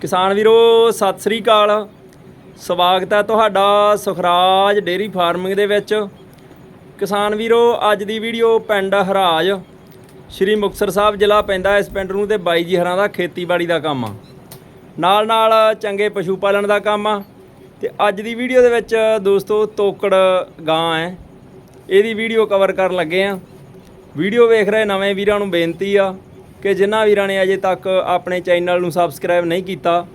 ਕਿਸਾਨ ਵੀਰੋ, ਸਤਿ ਸ੍ਰੀ ਅਕਾਲ। ਸਵਾਗਤ ਹੈ ਤੁਹਾਡਾ ਸੁਖਰਾਜ ਡੇਰੀ ਫਾਰਮਿੰਗ ਦੇ ਵਿੱਚ। ਕਿਸਾਨ ਵੀਰੋ, ਅੱਜ ਦੀ ਵੀਡੀਓ ਪਿੰਡ ਹਰਾਜ, ਸ਼੍ਰੀ ਮੁਕਤਸਰ ਸਾਹਿਬ ਜ਼ਿਲ੍ਹਾ ਪੈਂਦਾ ਇਸ ਪਿੰਡ ਨੂੰ ਤੇ ਬਾਈ ਜੀ ਹਰਾਂ ਦਾ ਖੇਤੀਬਾੜੀ ਦਾ ਕੰਮ ਆ। ਨਾਲ ਨਾਲ ਚੰਗੇ ਪਸ਼ੂ ਪਾਲਣ ਦਾ ਕੰਮ ਆ। ਤੇ ਅੱਜ ਦੀ ਵੀਡੀਓ ਦੇ ਵਿੱਚ ਦੋਸਤੋ ਤੋਕੜ ਗਾਂ ਹੈ। ਇਹਦੀ ਵੀਡੀਓ ਕਵਰ ਕਰਨ ਲੱਗੇ ਆ। ਵੀਡੀਓ ਵੇਖ ਰਹੇ ਨਵੇਂ ਵੀਰਾਂ ਨੂੰ ਬੇਨਤੀ ਆ ਕਿ ਜਿਨ੍ਹਾਂ ਵੀਰਾਂ ਨੇ ਅਜੇ ਤੱਕ ਆਪਣੇ ਚੈਨਲ ਨੂੰ ਸਬਸਕ੍ਰਾਈਬ ਨਹੀਂ ਕੀਤਾ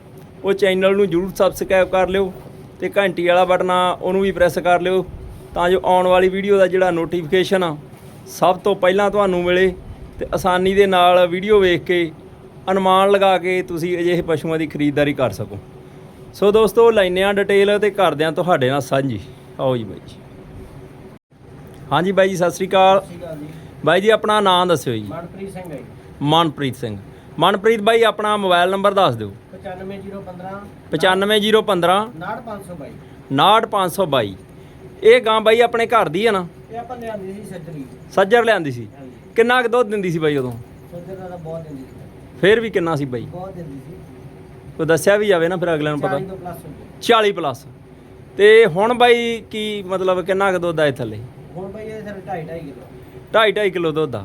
ਉਹ ਚੈਨਲ ਨੂੰ ਜਰੂਰ ਸਬਸਕ੍ਰਾਈਬ ਕਰ ਲਿਓ ਤੇ ਘੰਟੀ ਵਾਲਾ ਬਟਨ ਆ ਉਹਨੂੰ ਵੀ ਪ੍ਰੈਸ ਕਰ ਲਿਓ ਤਾਂ ਜੋ ਆਉਣ ਵਾਲੀ ਵੀਡੀਓ ਦਾ ਜਿਹੜਾ ਨੋਟੀਫਿਕੇਸ਼ਨ ਆ ਸਭ ਤੋਂ ਪਹਿਲਾਂ ਤੁਹਾਨੂੰ ਮਿਲੇ ਤੇ ਆਸਾਨੀ ਦੇ ਨਾਲ ਵੀਡੀਓ ਵੇਖ ਕੇ ਅਨੁਮਾਨ ਲਗਾ ਕੇ ਤੁਸੀਂ ਅਜਿਹੇ ਪਸ਼ੂਆਂ ਦੀ ਖਰੀਦਦਾਰੀ ਕਰ ਸਕੋ। ਸੋ ਦੋਸਤੋ ਲੈਨੇ ਆ ਡਿਟੇਲ ਤੇ ਕਰਦੇ ਆ ਤੁਹਾਡੇ ਨਾਲ ਸਾਂਝੀ। ਆਓ ਜੀ ਬਾਈ ਜੀ। ਹਾਂਜੀ ਬਾਈ ਜੀ ਸਤਿ ਸ੍ਰੀ ਅਕਾਲ। ਬਾਈ ਜੀ ਆਪਣਾ ਨਾਮ ਦੱਸਿਓ ਜੀ। ਮਨਪ੍ਰੀਤ ਸਿੰਘ ਹੈ ਜੀ। ਮਨਪ੍ਰੀਤ ਸਿੰਘ। ਮਨਪ੍ਰੀਤ ਬਾਈ ਆਪਣਾ ਮੋਬਾਈਲ ਨੰਬਰ ਦੱਸ ਦਿਓ। 95015 95015 59522 69522 ਇਹ ਗਾਂ ਬਾਈ ਆਪਣੇ ਘਰ ਦੀ ਆ ਨਾ? ਇਹ ਆਪਾਂ ਲਿਆਂਦੀ ਸੀ ਸੱਜਰੀ। ਸੱਜਰ ਲਿਆਂਦੀ ਸੀ? ਕਿੰਨਾ ਕੁ ਦੁੱਧ ਦਿੰਦੀ ਸੀ ਬਾਈ ਉਦੋਂ? ਸੱਜਰ ਦਾ ਬਹੁਤ ਦਿੰਦੀ ਸੀ। ਫੇਰ ਵੀ ਕਿੰਨਾ ਸੀ ਬਾਈ? ਬਹੁਤ ਦਿੰਦੀ ਸੀ। ਕੋਈ ਦੱਸਿਆ ਵੀ ਜਾਵੇ ਨਾ ਫਿਰ ਅਗਲੇ ਨੂੰ 40 ਪਤਾ ਤੋਂ ਪਲੱਸ ਹੁੰਦੀ 40 ਪਲੱਸ ਤੇ ਹੁਣ ਬਾਈ ਕੀ ਮਤਲਬ ਕਿੰਨਾ ਕੁ ਦੁੱਧ ਆ ਇਹ ਥੱਲੇ? ਹੁਣ ਬਈ ਇਹ ਸਿਰ 2.5 2.5 ਕਿਲੋ। 2.5 2.5 ਕਿਲੋ ਦੁੱਧ ਆ।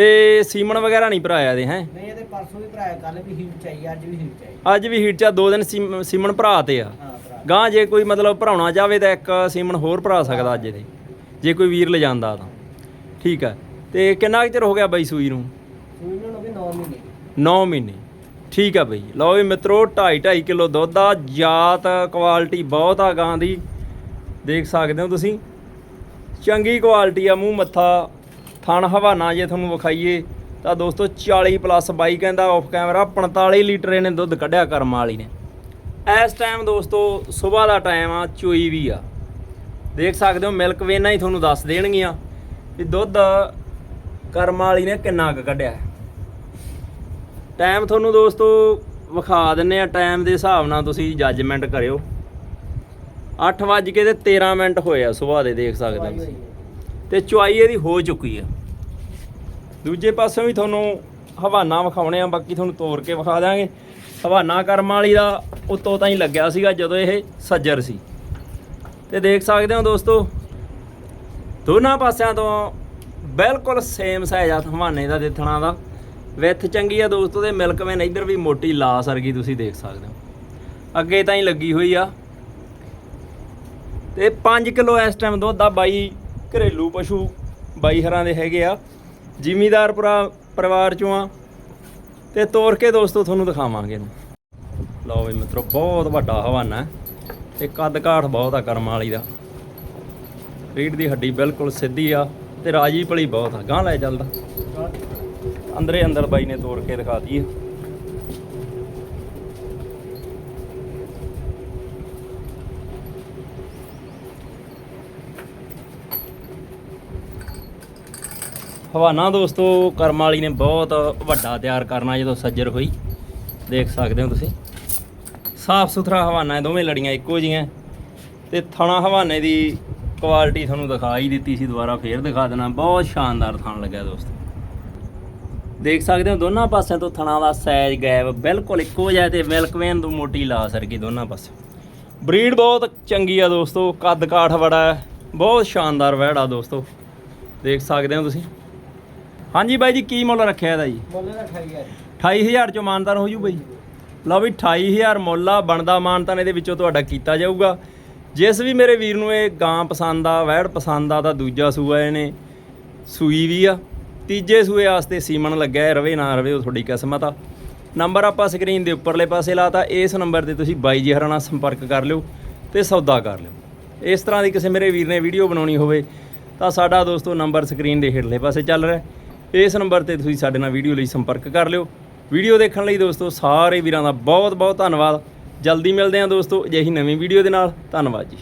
ਤੇ ਸੀਮਨ ਵਗੈਰਾ ਨਹੀਂ ਭਰਾਇਆ ਦੇ ਹੈ? ਨਹੀਂ ਇਹਦੇ ਪਰਸੋਂ ਵੀ ਭਰਾਇਆ ਕੱਲ ਵੀ ਹੀਟ ਚਾਹੀਏ ਅੱਜ ਵੀ ਹੀਟ ਚਾਹੀਏ ਅੱਜ ਵੀ ਹੀਟ ਚ ਆ, ਦੋ ਦਿਨ ਸੀਮ- ਸੀਮਨ ਭਰਾ ਤੇ ਆ। ਹਾਂ ਭਰਾ। ਗਾਂ ਜੇ ਕੋਈ ਮਤਲਬ ਭਰਾਉਣਾ ਚਾਹਵੇ ਤਾਂ ਇੱਕ ਸੀਮਨ ਹੋਰ ਭਰਾ ਸਕਦਾ ਅੱਜ ਦੇ ਜੇ ਕੋਈ ਵੀਰ ਲੈ ਜਾਂਦਾ ਤਾਂ। ਠੀਕ ਹੈ ਤੇ ਕਿੰਨਾ ਕੁ ਚਿਰ ਹੋ ਗਿਆ ਬਾਈ ਸੂਈ ਨੂੰ? ਸੂਈ ਨੂੰ ਹੋ ਗਏ 9 ਮਹੀਨੇ। 9 ਮਹੀਨੇ। ਠੀਕ ਆ ਬਈ। ਲਓ ਵੀ ਮਿੱਤਰੋ 2.5 2.5 ਕਿਲੋ ਦੁੱਧ ਆ ਜਾਤ ਕੁਆਲਿਟੀ ਬਹੁਤ ਆ ਗਾਂ ਦੀ। ਦੇਖ ਸਕਦੇ ਹੋ ਤੁਸੀਂ। ਚੰਗੀ ਕੁਆਲਿਟੀ ਆ ਮੂੰਹ ਮੱਥਾ ਥਣ ਹਵਾਨਾ ਜੇ ਤੁਹਾਨੂੰ ਵਿਖਾਈਏ ਤਾਂ ਦੋਸਤੋ 40 ਪਲੱਸ ਬਾਈ ਕਹਿੰਦਾ ਆਫ ਕੈਮਰਾ 45 ਲੀਟਰ ਇਹਨੇ ਦੁੱਧ ਕੱਢਿਆ ਕਰਮ ਵਾਲੀ ਨੇ ਇਸ ਟਾਈਮ ਦੋਸਤੋ ਸਵੇਰ ਦਾ ਟਾਈਮ ਆ ਚੋਈ ਵੀ ਆ ਦੇਖ ਸਕਦੇ ਹੋ ਮਿਲਕ ਵੇਨਾ ਹੀ ਤੁਹਾਨੂੰ ਦੱਸ ਦੇਣਗੀਆਂ ਵੀ ਦੁੱਧ ਕਰਮ ਵਾਲੀ ਨੇ ਕਿੰਨਾ ਕੁ ਕੱਢਿਆ ਟਾਈਮ ਤੁਹਾਨੂੰ ਦੋਸਤੋ ਵਿਖਾ ਦਿੰਨੇ ਆ ਟਾਈਮ ਦੇ ਹਿਸਾਬ ਨਾਲ ਤੁਸੀਂ ਜੱਜਮੈਂਟ ਕਰਿਓ 8 ਵੱਜ ਤੇ 13 ਮਿੰਟ ਹੋਏ ਆ ਸਵੇਰ ਦੇ ਦੇਖ ਸਕਦੇ। ਹੈ। ਤੇ ਚੁਆਈ ਇਹਦੀ ਹੋ ਚੁੱਕੀ ਆ। ਦੂਜੇ ਪਾਸੇ ਵੀ ਤੁਹਾਨੂੰ ਹਵਾਨਾ ਵਿਖਾਉਣੇ ਆ, ਬਾਕੀ ਤੁਹਾਨੂੰ ਤੋੜ ਕੇ ਵਿਖਾ ਦਾਂਗੇ ਹਵਾਨਾ ਕਰਮ ਵਾਲੀ ਦਾ ਉਤੋਂ ਤਾਂ ਹੀ ਲੱਗਿਆ ਸੀਗਾ ਜਦੋਂ ਇਹ ਸੱਜਰ ਸੀ। ਤੇ ਦੇਖ ਸਕਦੇ ਹੋ ਦੋਸਤੋ, ਦੋਨਾਂ ਪਾਸਿਆਂ ਤੋਂ ਬਿਲਕੁਲ ਸੇਮ ਸਾਈਜ਼ ਆ ਹਵਾਨੇ ਦਾ ਦੇਖਣਾ ਦਾ। ਵਿੱਥ ਚੰਗੀ ਆ ਦੋਸਤੋ, ਤੇ ਮਿਲਕਮੈਨ ਇੱਧਰ ਵੀ ਮੋਟੀ ਲਾਸ ਵਰਗੀ ਤੁਸੀਂ ਦੇਖ ਸਕਦੇ ਹੋ। ਅੱਗੇ ਤਾਂ ਹੀ ਲੱਗੀ ਹੋਈ ਆ। ਤੇ 5 ਕਿਲੋ ਇਸ ਟਾਈਮ ਦੁੱਧ ਆ ਬਾਈ ਘਰੇਲੂ ਪਸ਼ੂ ਬਾਈ ਹਰਾਂ ਦੇ ਹੈਗੇ ਆ। ਜ਼ਿਮੀਦਾਰ ਪਰਾ- ਪਰਿਵਾਰ ਚੋਂ ਆ। ਤੇ ਤੋਰ ਕੇ ਦੋਸਤੋ ਤੁਹਾਨੂੰ ਦਿਖਾਵਾਂਗੇ ਇਹਨੂੰ। ਲਓ ਵੀ ਮਿੱਤਰੋ ਬਹੁਤ ਵੱਡਾ ਹਵਾਨਾ ਤੇ ਕੱਦ ਕਾਠ ਬਹੁਤ ਆ ਕਰਮ ਵਾਲੀ ਦਾ। ਰੀੜ ਦੀ ਹੱਡੀ ਬਿਲਕੁਲ ਸਿੱਧੀ ਆ ਤੇ ਰਾਜੀ ਭਲੀ ਬਹੁਤ ਆ। ਗਾਂ ਲੈ ਚੱਲਦਾ। ਅੰਦਰੇ ਅੰਦਰ ਬਾਈ ਨੇ ਤੋੜ ਕੇ ਦਿਖਾ ਦਈਏ। ਹਵਾਨਾ ਦੋਸਤੋ, ਕਰਮ ਵਾਲੀ ਨੇ ਬਹੁਤ ਵੱਡਾ ਤਿਆਰ ਕਰਨਾ ਜਦੋਂ ਸੱਜਰ ਹੋਈ। ਦੇਖ ਸਕਦੇ ਹੋ ਤੁਸੀਂ। ਸਾਫ਼ ਸੁਥਰਾ ਹਵਾਨਾ ਹੈ, ਦੋਵੇਂ ਲੜੀਆਂ ਇੱਕੋ ਜੀਆਂ ਤੇ ਥਣਾ ਹਵਾਨੇ ਦੀ ਕੁਆਲਿਟੀ ਤੁਹਾਨੂੰ ਦਿਖਾ ਹੀ ਦਿੱਤੀ ਸੀ, ਦੁਬਾਰਾ ਫੇਰ ਦਿਖਾ ਦੇਣਾ। ਬਹੁਤ ਸ਼ਾਨਦਾਰ ਥਣ ਲੱਗਿਆ ਦੋਸਤੋ। ਦੇਖ ਸਕਦੇ ਹੋ, ਦੋਨਾਂ ਪਾਸਿਆਂ ਤੋਂ ਥਣਾ ਦਾ ਸਾਈਜ਼ ਗੈਪ ਬਿਲਕੁਲ ਇੱਕੋ ਜਿਹਾ ਤੇ ਮਿਲਕ ਤੋਂ ਮੋਟੀ ਲਾ ਸਰਗੀ ਦੋਨਾਂ ਪਾਸੇ ਬਰੀਡ ਬਹੁਤ ਚੰਗੀ ਆ ਦੋਸਤੋ ਕੱਦ ਕਾਠ ਬੜਾ ਹੈ, ਬਹੁਤ ਸ਼ਾਨਦਾਰ ਵਹਿੜਾ ਦੋਸਤੋ। ਦੇਖ ਸਕਦੇ ਹੋ ਤੁਸੀਂ। ਹਾਂਜੀ ਬਾਈ ਜੀ ਕੀ ਮੁੱਲ ਰੱਖਿਆ ਇਹਦਾ ਜੀ? ਮੁੱਲ ਦਾ 28000 28000 ਚੋਂ ਮਾਨਤਾਨ ਹੋ ਜੂ ਬਈ। ਲਓ ਵੀ 28000 ਮੁੱਲ ਆ ਬਣਦਾ ਮਾਨਤਾਨ ਇਹਦੇ ਵਿੱਚੋਂ ਤੁਹਾਡਾ ਕੀਤਾ ਜਾਊਗਾ। ਜਿਸ ਵੀ ਮੇਰੇ ਵੀਰ ਨੂੰ ਇਹ ਗਾਂ ਪਸੰਦ ਆ ਵਹਿੜ ਪਸੰਦ ਆ ਤਾਂ ਦੂਜਾ ਸੂਆ ਇਹਨੇ। ਸੂਈ ਵੀ ਆ। ਤੀਜੇ ਸੂਏ ਵਾਸਤੇ ਸੀਮਨ ਲੱਗਿਆ ਰਵੇ ਨਾ ਰਵੇ ਉਹ ਤੁਹਾਡੀ ਕਿਸਮਤ ਆ। ਨੰਬਰ ਆਪਾਂ ਸਕਰੀਨ ਦੇ ਉੱਪਰਲੇ ਪਾਸੇ ਲਾਤਾ। ਇਸ ਨੰਬਰ ਤੇ ਤੁਸੀਂ ਬਾਈ ਜੀ ਹਰਾਂ ਨਾਲ ਸੰਪਰਕ ਕਰ ਲਿਓ ਤੇ ਸੌਦਾ ਕਰ ਲਿਓ। ਇਸ ਤਰ੍ਹਾਂ ਦੀ ਕਿਸੇ ਮੇਰੇ ਵੀਰ ਨੇ ਵੀਡੀਓ ਬਣਾਉਣੀ ਹੋਵੇ ਤਾਂ ਸਾਡਾ ਦੋਸਤੋ ਨੰਬਰ ਸਕਰੀਨ ਦੇ ਹੇਠਲੇ ਪਾਸੇ ਚੱਲ ਰਿਹਾ ਹੈ। ਇਸ ਨੰਬਰ ਤੇ ਤੁਸੀਂ ਸਾਡੇ ਨਾਲ ਵੀਡੀਓ ਲਈ ਸੰਪਰਕ ਕਰ ਲਿਓ। ਵੀਡੀਓ ਦੇਖਣ ਲਈ ਦੋਸਤੋ, ਸਾਰੇ ਵੀਰਾਂ ਦਾ ਬਹੁਤ ਬਹੁਤ ਧੰਨਵਾਦ। ਜਲਦੀ ਮਿਲਦੇ ਹਾਂ ਦੋਸਤੋ, ਅਜਿਹੀ ਨਵੀਂ ਵੀਡੀਓ ਦੇ ਨਾਲ। ਧੰਨਵਾਦ ਜੀ।